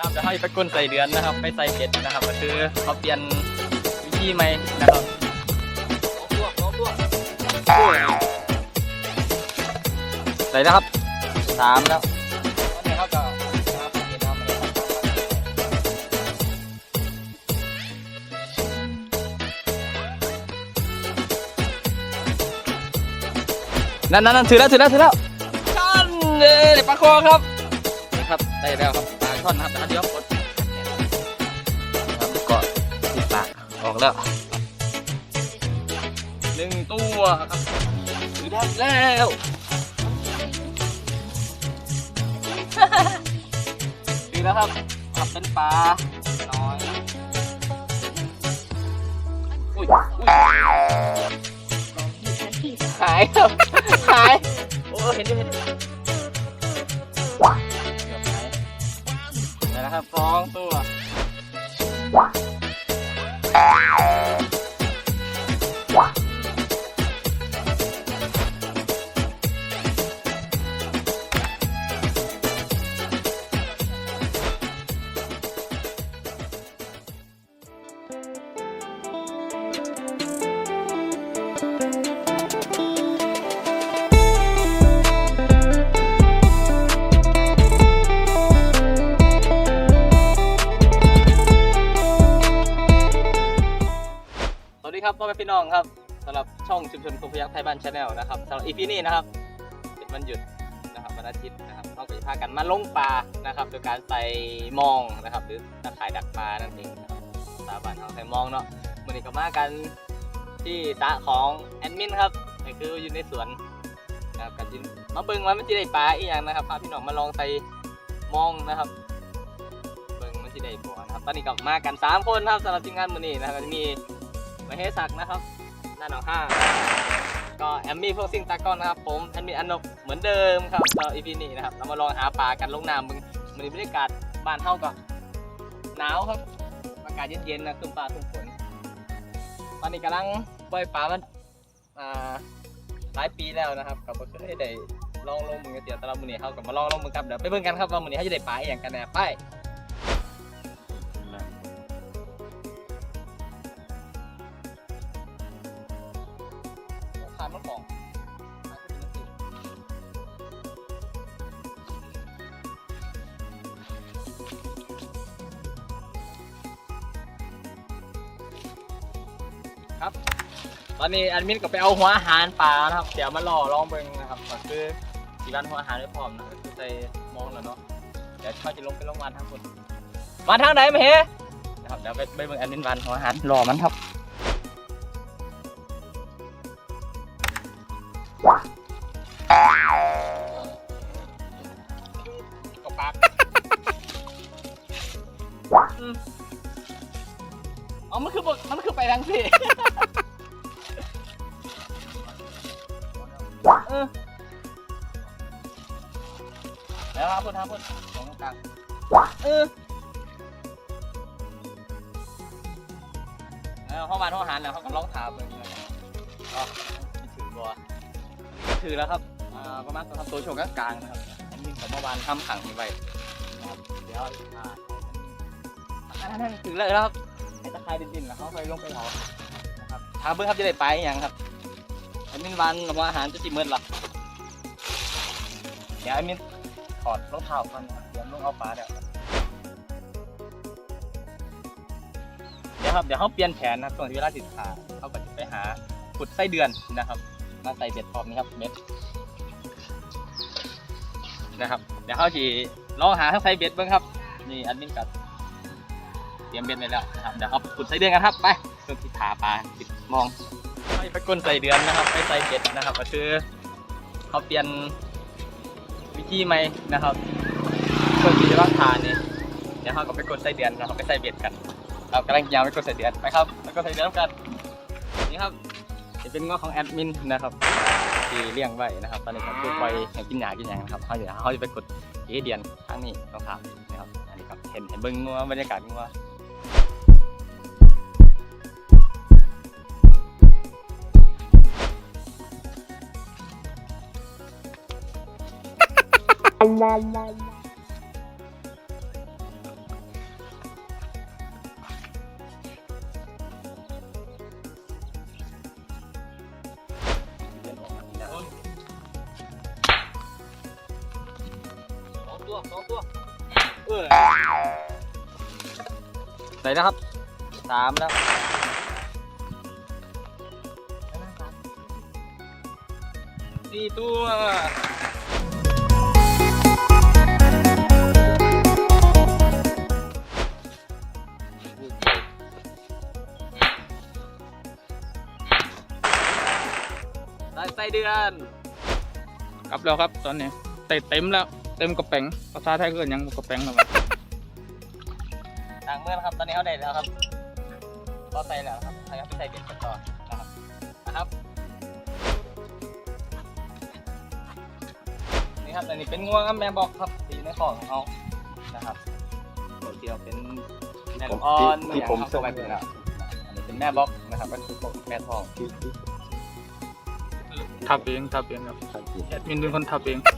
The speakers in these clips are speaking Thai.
นะครับจะให้ไปก้นใส่เดือนนะครับ ไปใส่เห็ดนะครับ ก็คือเขาเปลี่ยนวิธีใหม่นะครับใส่แล้วครับสามแล้วอันนี้เขาก็นะครับเห็ดน้ำมันนะครับนั่นนั่นนั่นถือแล้วถือแล้วถือแล้วช่อนเลยปลาคอครับนะครับได้แล้วครับ ปลาช่อนนะครับเดี๋ยวกดครับก็ติดปากออกแล้วหนึ่งตัวครับถือได้แล้วถือแล้วครับครับเป็นปลาน้อยอุ้ยอุ้ยหายครับหายโอ้เห็นด้วยเห็นด้ ได้แล้วครับสองตัว น้องครับสำหรับช่องชุมชนคงพยักไทยบ้านชาแนลนะครับสำหรับอีพีนี้นะครับเป็นวันหยุดนะครับวันอาทิตย์นะครับเราก็จะพากันมาลงปลานะครับ โดยการใส่มองนะครับ หรือตะข่ายดักปลานั่นเองนะครับสาบานเอาใส่มองเนาะวันนี้ก็มากันที่สระของแอดมินครับก็คืออยู่ในสวนนะครับกันจิมาเบิ่งว่ามันจะได้ปลาอีกอย่างนะครับพาพี่น้องมาลองใส่มองนะครับเบิ่งมันจะได้บ่นะครับตอนนี้ก็มากันสามคนครับสำหรับทีมงานมื้อนี้นะครับจะมี มเหศักนะครับหน้าหนองห้าก็แอมมี่พวกซิ่งตากล้องนะครับผมแอมมี่อนนบเหมือนเดิมครับตออีพีนี้นะครับเรามาลองหาปลากันลงน้ำมึงมันบรรยากาศบ้านเฮาก็หนาวครับอากาศเย็นๆนะคืมฟ้าคืมฝนตอนนี้กำลังปล่อยปลามันอ่าหลายปีแล้วนะครับกับบ่เคยได้ลองลงมือกันเดียวต่เรามือนี้เฮากับมาลองลงมือครับเดี๋ยวไปเบิ่งกันครับว่ามือนี้เฮาจะได้ปลาอย่างกันแน่ไป ทานมันของครับ ตอนนี้แอดมินก็ไปเอาหัวอาหารปลานะครับ เดี๋ยวมาล่อลองเบิ่งนะครับก็คือสีบ้านหัวอาหารได้พร้อมนะก็คือใส่มองแล้วเนาะเดี๋ยวเขาจะลงไปลงวันทั้งคนวันทางไหนมาเฮนะครับเดี๋ยวไปไปเบิ่งแอดมินวันหัวอาหารรอมันครับ เออแล้วครับพุ่นครับพุ่นของกลางเออแล้วเข้ามาเข้าหารแล้วเขาก็ร้องถามเลยอ๋อถือบัวถือแล้วครับอ่าประมาณสองสามตัวโชว์กลางนะครับอันนี้ผมเมื่อวานทำขังนี้ไว้ครับเดี๋ยวอ่าอันนั้นถึงเลยแล้วครับไอ้ตะไคร้ดินๆแล้วเขาเคยลงไปเผานะครับทางเบื้องครับจะได้ไปอย่างครับ อันนี้วันหรือว่าอาหารจะจิมืดหรอเดี๋ยวอันนี้ถอดรองเท้าก่อนเดี๋ยวลงเอาปลาเดี๋ยวเดี๋ยวครับเดี๋ยวเขาเปลี่ยนแผนนะครับช่วงที่เวลาติดขาเขาก็จะไปหาขุดไส้เดือนนะครับ มาใส่เบ็ดพร้อมนี้ครับเบ็ดนะครับเดี๋ยวเขาจีลองหาทั้งไซเบ็ดบ้างครับนี่อันมินกับเตรียมเบ็ดไว้แล้วนะครับเดี๋ยวเอาขุดไซเดือนกันครับไปเพื่อที่ขาปลาติดมอง ไปไปก้นใส่เดือนนะครับไปใส่เบ็ดนะครับ ก็คือเขาเปลี่ยนวิธีใหม่นะครับเพื่อที่จะว่าขานี่เดี๋ยวเขาก็ไปกดใส่เดือนนะครับไปใส่เบ็ดกันเรากำลังยาวไปกดใส่เดือนไปครับไปกดใส่เดือนกันนี่ครับจะเป็นงอของแอดมินนะครับที่เลี้ยงไว้นะครับ ตอนนี้ก็คือปล่อยให้กินหญ้ากินหยังนะครับเขาเดี๋ยวเขาจะไปกดเอเดียนทางนี้ต้องถามนะครับอันนี้ครับเห็นเห็นเบิ้งงัวบรรยากาศงัว ตัวสองตัวเออไหนนะครับสามแล้วสี่ตัว ได้ไส้เดือนกลับแล้วครับตอนนี้เต็มเต็มแล้ว เต็มกระแปงภาษาไทยก็เอิ้นหยังกระแปงแล้วมันต่างเมื่อนะครับ ตอนนี้เขาได้แล้วครับก็ใส่แล้วครับใส่ครับไปใส่เบ็ดกันต่อนะครับนะครับ นี่ครับอันนี้เป็นงวงครับแม่บอกครับที่อยู่ในของของเขานะครับตัวเดียวเป็นแม่ลูกอ่อนที่ผมเข้าไปเป็นแล้วอันนี้เป็นแม่บอกนะครับก็คือบอกแม่ทอง ทับเองทับเองครับแอดมินเป็นคนทับเอง ครั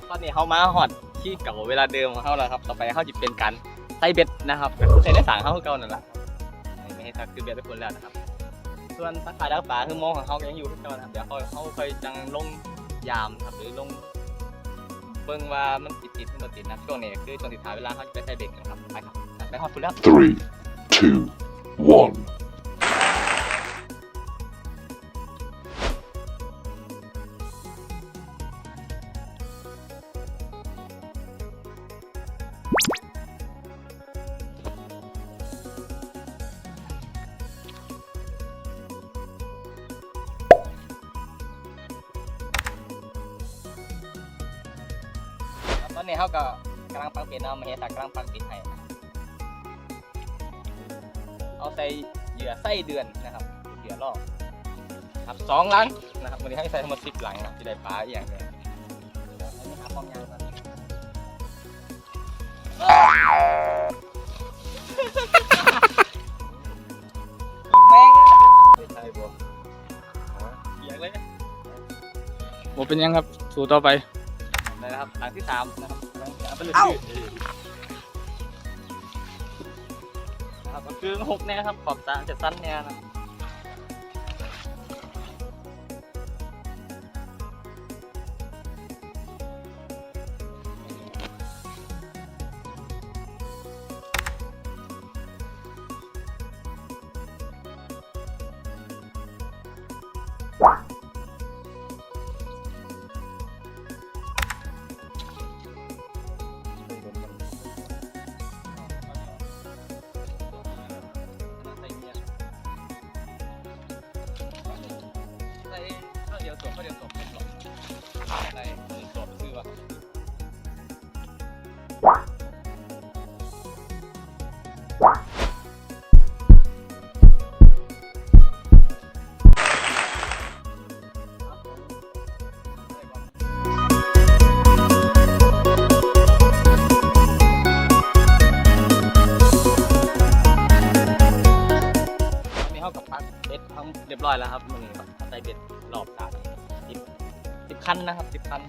บตอนนี้เขามาหอดที่เก่าเวลาเดิมของเขาแล้วครับ ต่อไปเขาจะเป็นการใส่เบ็ดนะครับก็คือใส่ในสางเขาคือเก่านั่นแหละไม่ให้ทักคือเบ็ดทุกคนแล้วนะครับ ส่วนตาขายดักปลาคือมองของเขาก็ยังอยู่ที่เก่านะครับเดี๋ยวเขาเขาเคยจังลง ยามครับหรือลงเบิ่งว่ามันติดติดมันบ่ติดนะช่วงนี้คือช่วงติดท้ายเวลาเขาจะไปใส่เบรกนะครับไปครับไปหอดคุณแล้ว Three, two, one. นนี้เขาก็กำลังปักเบ็ดเอามาเฮตากำลังปักเบ็ดให้เอาใส่เหยื่อไส้เดือนนะครับเหยื่อล่อครับสองหลังนะครับวันนี้ให้ใส่ทั้งหมดสิบหลังนะที่ได้ปลาอีกอย่างหนึงเดี๋ยวอันนี้หาความยาวก่อนแม่งไม่ใช่บัวเหยียงเลยนะผมเป็นหยังครับ สู่ต่อไป นะครับหลังที่สามนะครับหลังที่สามเป็นเรื่องยืดนะครับก็คือหกเนี่ยครับขอบสามจะสั้นเนี่ยนะใข้าวเดียวสวมข้าวเดียวสวมเป็นหรอกใส่สวมซื้อว่อนนี้เข้ากับปักเบ็ดทั้งเรียบร้อยแล้วครับมันนี้ครับใส่เบ็ด คันนะครับสิบคัน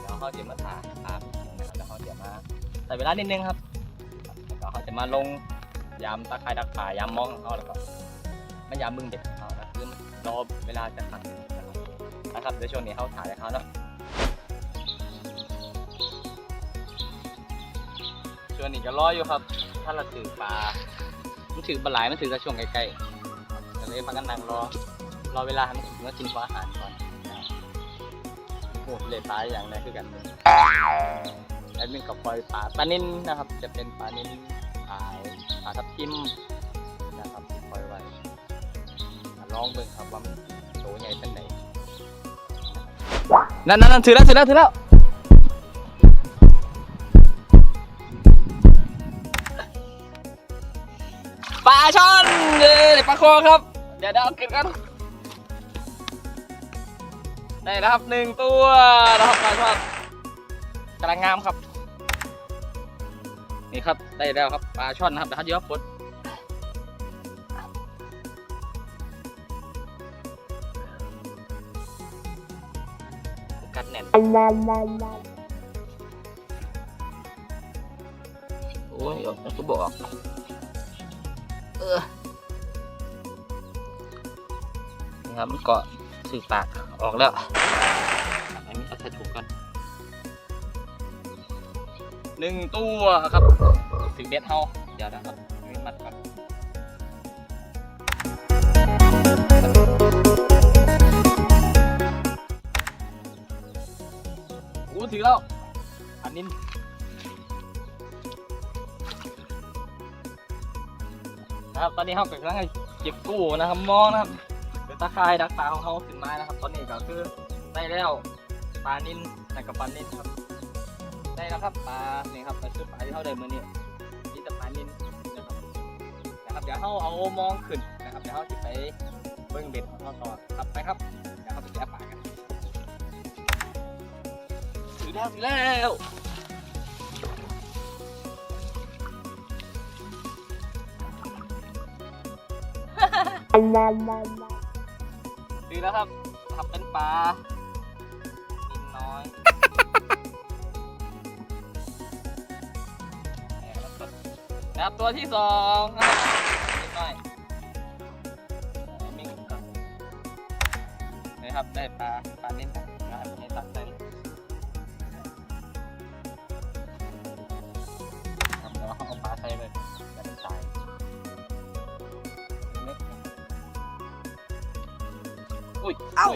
เดี๋ยวเขาจะมาถาตามนะครับแล้วเขาจะมาใส่เวลานิดนึงครับแล้วก็เขาจะมาลงยามตะไคร้ดักป่ายามมองของเขาแล้วก็ไม่ยามมึงเด็กของเขานะคือรอเวลาจะขันะครับนะครับเดี๋ยวช่วงนี้เขาถ่ายเขาเนาะช่วงนี้ก็รออยู่ครับ ถ้าเราถือปลามันถือปลาไหลายมันถือกระช่วงใกล้ๆก็เลยพากันนั่งรอรอเวลาให้มันถึงก็กินหัวอาหาร ก่อนโอ้เลยปลาอย่างไรคือกันเลยแอดมินกับปล่อยปลาปลานิ่นนะครับ จะเป็นปลานิ่นปลาปลาทับทิมนะครับที่ปล่อยไว้อะลองเบิ่งครับว่ามันโตใหญ่เป็นไหนนั่นนั่นนั่นถือแล้วถือแล้วถือแล้วปลาช่อนเอ้ยปลาโคครับ เดี๋ยวเดี๋ยวเอาขึ้นกัน ได้แล้วครับหนึ่งตัวนะครับปลาช่อนกำลังงามครับ นี่ครับได้แล้วครับปลาช่อนนะครับเดี๋ยวเขาจะเอาปดกัดแน่นโอ้ยออกก็บอกเออนะครับมันเกาะ สื่อปากออกแล้วอันนี้เอาใส่ถุงกันหนึ่งตัวครับสิบเบ็ดเฮาเดี๋ยวนะครับเอามัดก่อนอู้ถือแล้ว อันนี้นะครับตอนนี้เขากำลังเก็บกู้นะครับมองนะครับ ตาคายดักปลาของเขาขึ้นมานะครับ ตอนนี้ก็คือได้แล้วปลานินแต่กับปลานินครับ ได้แล้วครับปลาเนี่ยครับปลาชุดปลาที่เขาได้เมื่อนี้นี่แต่ปลานินนะครับนะครับเดี๋ยวเขาเอามองขึ้นนะครับเดี๋ยวเขาจะไปเบิ้งเบ็ดของเขาต่อครับไปครับเดี๋ยวเขาไปแกะปลากันถือแล้วถือแล้ว ดีแล้วครับทำเป็นปลานินน้อยนะครับตัวที่สองนะครับนิดหน่อยมิงก่อนนี่ครับได้ปลาปลานินนะครับให้ตัดได้เลยครับเดี๋ยวเอาปลาใส่ไปอย่ามันตาย อุ้ยเอ้า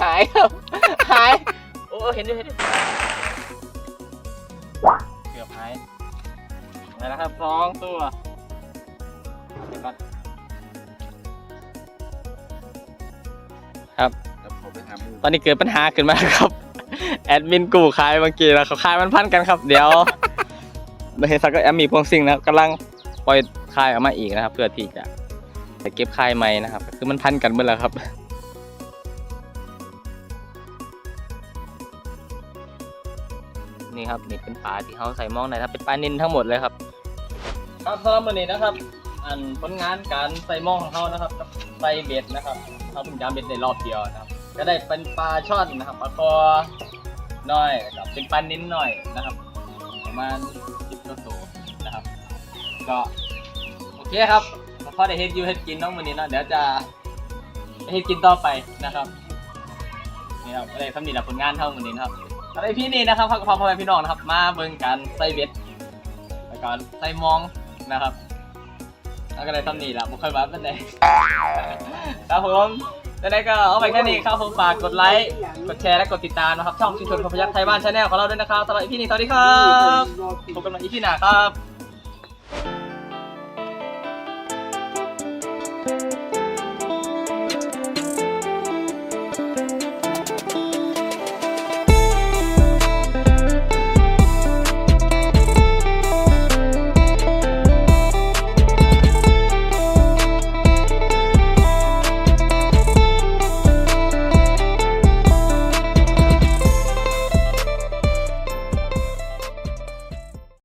หายครับหาย โอ้เห็นด้วยเห็นด้วยเกือบหายไปแล้วครับสองตัวเดี๋ยวก่อนครับตอนนี้เกิดปัญหาขึ้นมาครับ แอดมินกูขายเมื่อกี้แล้วเขาขายมันพันกันครับ เดี๋ยวเฮซักก็แอมมีพวงซิงนะครับกำลังปล่อยคายออกมาอีกนะครับ เพื่อที่จะ ไปเก็บคายใหม่นะครับ คือมันพันกันหมดแล้วครับนี่ครับนี่เป็นปลาที่เขาใส่หมองนะครับเป็นปลานินทั้งหมดเลยครับครับสำหรับวันนี้นะครับ อันผลงานการใส่หมองของเขานะครับใส่เบ็ดนะครับเขาเพิ่งยามเบ็ดในรอบเดียวนะครับ ก็ได้เป็นปลาช่อนนะครับปลาคอน้อยกับเป็นปลานิ้นหน่อยนะครับประมาณสิบตัวนะครับ ก็โอเคครับ พอได้เฮ็ดอยูเฮ็ดกินน้องวันนี้เนาะเดี๋ยวจะเฮ็ดกินต่อไปนะครับนี่ครับอะไรสำนีรับผลงานเท่าวันนี้นะครับอะไรพี่นี่นะครับพักพ่อพ่อแม่พี่น้องนะครับ มาเบิ่งกันใส่เบ็ดแล้วก็ใส่มองนะครับแล้วก็ได้สำนีละไม่ค่อยว่าเป็นไงครับผมแล้วก็เอาไปแค่นี้ครับผมฝากกดไลค์กดแชร์และกดติดตามนะครับ ช่องชุมชนพยัคฆ์ไทยบ้านชาแนลของเราด้วยนะครับสำหรับอีพีนี้สวัสดีครับพบกันใหม่อีพีหน้าครับ